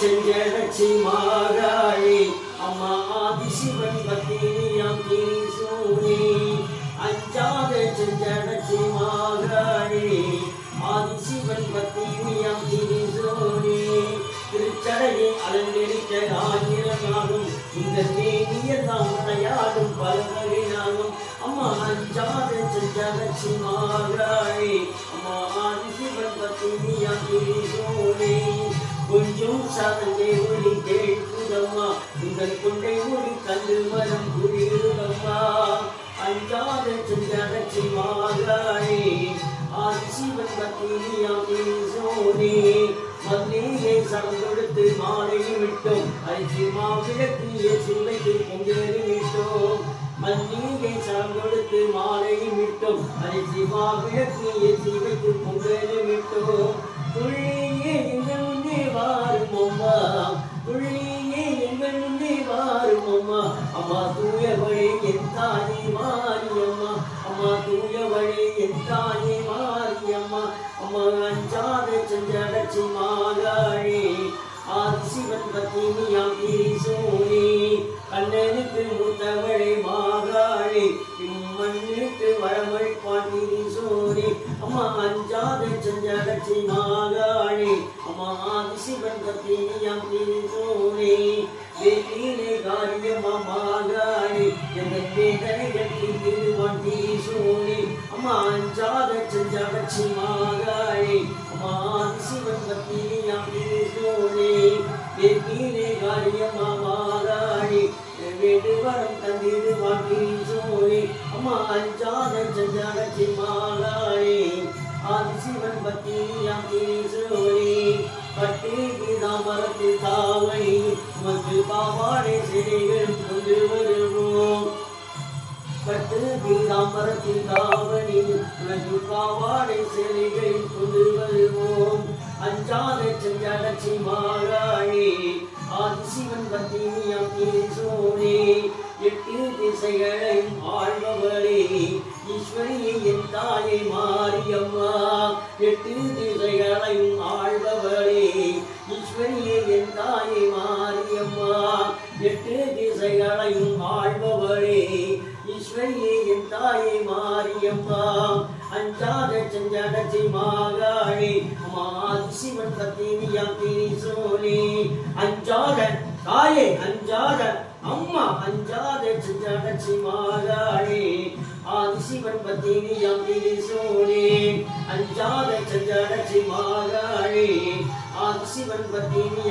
செஞ்சடச்சி மாகாழி அம்மா ஆதிசிவன் பத்தினியாம் தீசூனி அஞ்சாத செஞ்சடச்சி மாகாழி ஆதிசிவன் பத்தினியாம் தீசூனி திருச்சடையை அலங்கரிக்க ஆயிரமாகும் இந்த தேனியெல்லாம் விளையாடும் பலவகையாகும் அம்மா அஞ்சாத செஞ்சடச்சி மாகாழி அம்மா ஆதிசிவன் பத்தினியாம் தீசூனி சாதனை ஒளி கேட்குதம்மா. உங்கள் கொண்டை ஒளி கல்லு மரம் புரியுதம்மா அஞ்சாத செஞ்சடச்சி மாகாழி ஆதிசிவன் பத்தினியாம் சோனி மல்லிகை சரம் கொடுத்து மாலை விட்டோம். அரிசி மாவிளக்கு சிந்தைக்கு பொங்கேறி விட்டோம் மல்லிகை சரம் கொடுத்து மாலை விட்டோம். அரிசி மாவிளக்கு சிந்தைக்கு பொங்கேறி அம்மா அம்மா தூயவழி என் தாயே மாரியம்மா அம்மா. தூயவழி என் தாயே மாரியம்மா அம்மா. அஞ்சாத செஞ்சடச்சி மாகாழி. ஆதிசிவன் பத்தினியாம் ஈசோனி. கண்ணனுக்கு மூத்தவளை மாகாழி. இம்மண்ணுக்கு வரமளிப்பான் ஈசோனி. அம்மா அஞ்சாத செஞ்சடச்சி மாகாழி அம்மா ஆதிசிவன் பத்தினியாம் ஈசோனி வேட்டியிலே காரியமா மாகாழி எங்கள் வேதனைகள் தீர்வான் ஈசோனி அம்மா அஞ்சாத செஞ்சடச்சி மாகாழி அம்மா ஆதிசிவன் பத்தினியாம் ஈசோனி வேட்டியிலே காரியமா மாகாழி வேடுவரம் தந்திடு வாங்கி சோழி. அம்மா அஞ்சாத செஞ்சடச்சி மாகாழி ஆதிசிவன் பத்தினியாம் ஈசோனி கட்டி பீதாமரத்தில் தாவணி உமக்கு பாவாடை சிறைகள் கொண்டு வருவோம். பட்டு பீதாம்பரத்தின் காவணி உனக்கு பாவாடை சிலைகள் கொண்டு வருவோம். அஞ்சாத செஞ்சடச்சி மாகாழி ஆசைகளை ஆழ்பவளே ஈஸ்வரியை என் தாயை மாரியம்மா. எட்டு திசைகளையும் ஆழ்பவளே ஈஸ்வரியை என் தாயை மாரியம்மா. எட்டு திசைகளையும் ஆழ்பவளே ஈஸ்வரியை என் தாயை மாரியம்மா. அஞ்சாத செஞ்சடச்சி மாகாழி. அம்மாதி சிவன் பத்தினியாம் தீசோனே அஞ்சாத தாயே அஞ்சாத அம்மா அஞ்சாத செஞ்சடச்சி மாகாழி ஆதிசிவன் பத்தினியாம் தீசோனே அஞ்சாத செஞ்சடச்சி மாகாழி ஆதிசிவன் பத்தினி